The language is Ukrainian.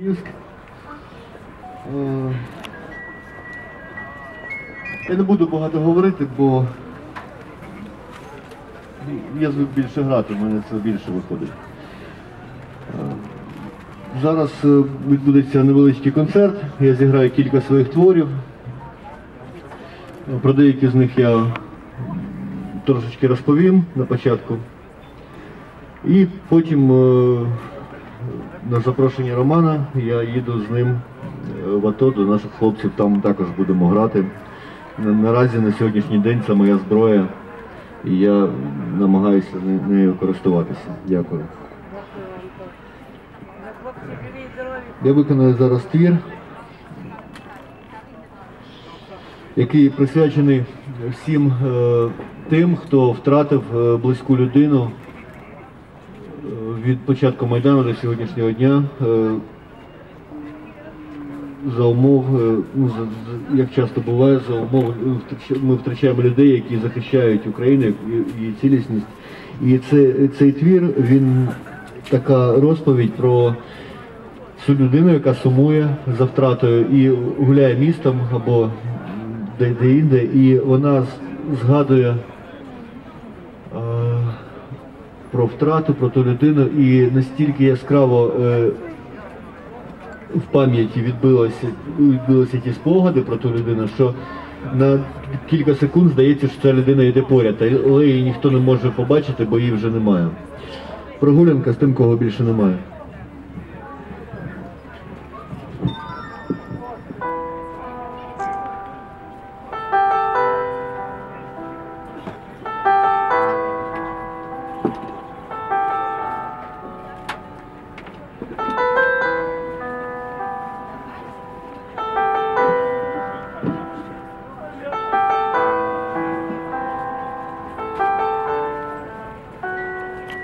Київськ. Е, Я не буду багато говорити, бо я звик більше грати, в мене це більше виходить. Е, Зараз е, відбудеться невеличкий концерт, я зіграю кілька своїх творів. Про деякі з них я трошечки розповім на початку. І потім на запрошення Романа я їду з ним е, в АТО до наших хлопців, там також будемо грати. Наразі на сьогоднішній день це моя зброя, і я намагаюся нею користуватися. Дякую. Я виконую зараз твір, який присвячений всім е, тим, хто втратив е, близьку людину від початку Майдану до сьогоднішнього дня. е, за умов, е, ну, як часто буває, за умов е, ми втрачаємо людей, які захищають Україну її цілісність. І це, цей твір, він така розповідь про цю людину, яка сумує за втратою і гуляє містом або де, де інде, і вона згадує про втрату, про ту людину, і настільки яскраво е, в пам'яті відбилося, відбилися ті спогади про ту людину, що на кілька секунд здається, що ця людина йде поряд, але її ніхто не може побачити, бо її вже немає. Прогулянка з тим, кого більше немає.